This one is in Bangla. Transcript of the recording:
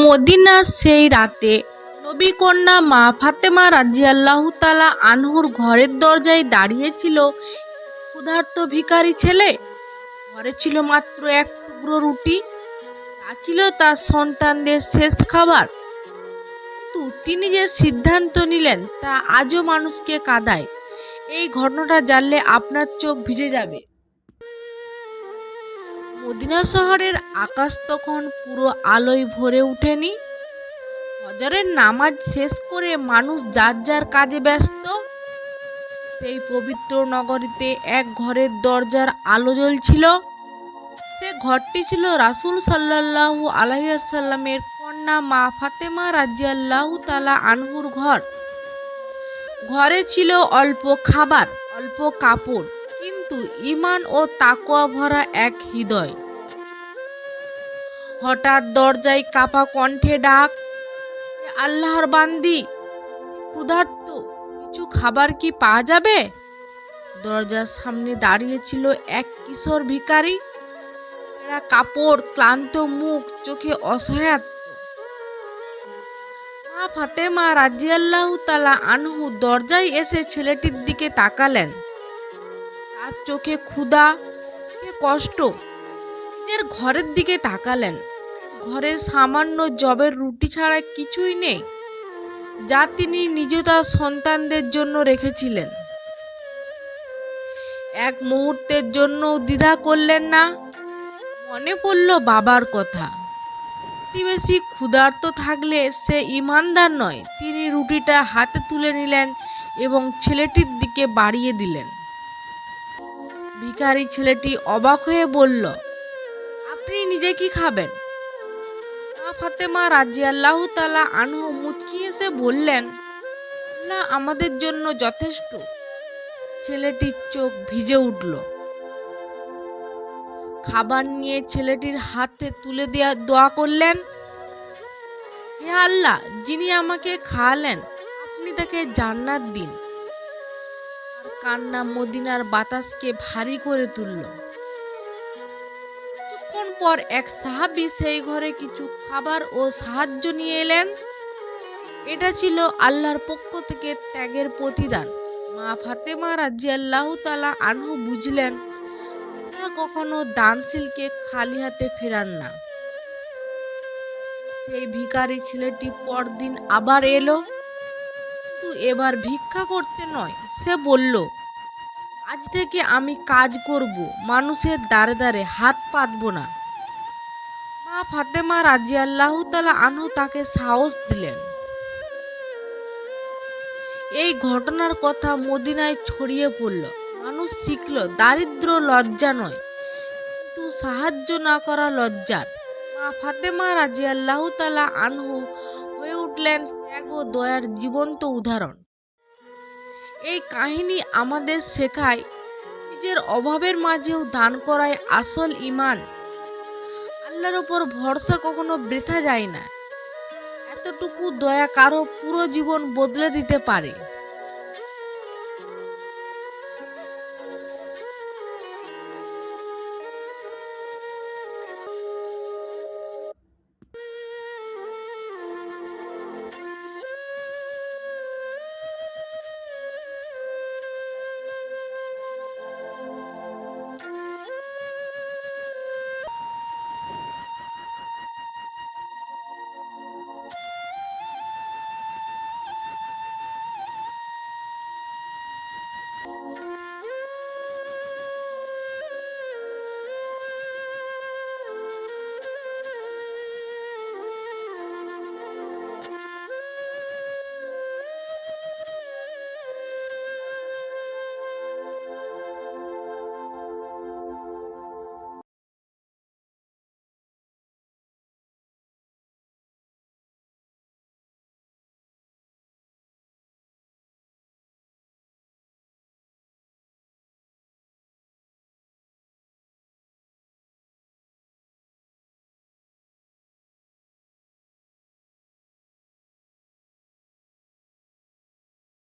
মদিনার সেই রাতে নবী কন্যা মা ফাতেমা রাজিয়াল্লাহু তালা আনহুর ঘরের দরজায় দাঁড়িয়েছিল ক্ষুধার্ত ভিখারি ছেলে। ঘরে ছিল মাত্র এক টুকরো রুটি যা ছিল তার সন্তানদের শেষ খাবার। কিন্তু তিনি যে সিদ্ধান্ত নিলেন, তা আজও মানুষকে কাদায়। এই ঘটনাটা জানলে আপনার চোখ ভিজে যাবে। মদিনা শহরের আকাশ তখন পুরো আলোয় ভরে ওঠেনি। হজরের নামাজ শেষ করে মানুষ যার যার কাজে ব্যস্ত, সেই পবিত্র নগরীতে এক ঘরের দরজার আলো জ্বলছিল। সে ঘরটি ছিল রাসূল সাল্লাল্লাহু আলাইসাল্লামের কন্যা মা ফাতেমা রাজিয়াল্লাহু তালা আনহুর ঘর। ঘরে ছিল অল্প খাবার, অল্প কাপড় কিন্তু ইমান ও তাকোয়া ভরা এক হৃদয়। হঠাৎ দরজায় কাপা কণ্ঠে ডাক, "এ আল্লাহর বান্দি, ক্ষুধার্ত, কিছু খাবার কি পাওয়া যাবে? দরজার সামনে দাঁড়িয়েছিল এক কিশোর ভিকারি কাপড়, ক্লান্ত মুখ, চোখে অসহায়ত্ব। মা ফাতেমা রাজিয়াল্লাহু তালা আনহু দরজায় এসে ছেলেটির দিকে তাকালেন। তার চোখে ক্ষুধা কষ্ট। নিজের ঘরের দিকে তাকালেন। ঘরে সামান্য জবের রুটি ছাড়া কিছুই নেই, যা তিনি নিজে তার সন্তানদের জন্য রেখেছিলেন। এক মুহূর্তের জন্য দ্বিধা করলেন না। মনে পড়ল বাবার কথা। প্রতিবেশী ক্ষুধার্ত থাকলে সে ইমানদার নয়। তিনি রুটিটা হাতে তুলে নিলেন এবং ছেলেটির দিকে বাড়িয়ে দিলেন। ভিখারি ছেলেটি অবাক হয়ে বলল, আপনি নিজে কি খাবেন? ফাতেমা রাজিয়াল্লাহ তালা আনহু মুচকি এসে বললেন আল্লাহ আমাদের জন্য যথেষ্ট। ছেলেটির চোখ ভিজে উঠল। খাবার নিয়ে ছেলেটির হাতে তুলে দেওয়া দোয়া করলেন, হে আল্লাহ, যিনি আমাকে খাওয়ালেন, আপনি তাকে জান্নাত দিন। আর কান্না মদিনার বাতাসকে ভারী করে তুলল। কিছুক্ষণ পর এক সাহাবি সেই ঘরে কিছু খাবার ও সাহায্য নিয়ে এলেন। এটা ছিল আল্লাহর পক্ষ থেকে ত্যাগের প্রতিদান। মা ফাতেমা রাজিয়াল্লাহ তালা আনহু বুঝলেন না কখনো দানশীলকে খালি হাতে ফেরান না। সেই ভিখারি ছেলেটি পরদিন আবার এলো। কিন্তু এবার ভিক্ষা করতে নয়। সে বলল, আজ থেকে আমি কাজ করব, মানুষের দ্বারে দ্বারে হাত পাতব না। মা ফাতেমা রাজিয়াল্লাহ তালা আনহু তাকে সাহস দিলেন। এই ঘটনার কথা মদিনায় ছড়িয়ে পড়ল। মানুষ শিখল, দারিদ্র লজ্জা নয়, কিন্তু সাহায্য না করা লজ্জার। মা ফাতেমা রাজিয়াল্লাহ তালা আনহু হয়ে উঠলেন ত্যাগ ও দয়ার জীবন্ত উদাহরণ। এই কাহিনী আমাদের শেখায়, নিজের অভাবের মাঝেও দান করায় আসল ইমান আল্লাহর ওপর ভরসা কখনো বৃথা যায় না। এতটুকু দয়া কারও পুরো জীবন বদলে দিতে পারে।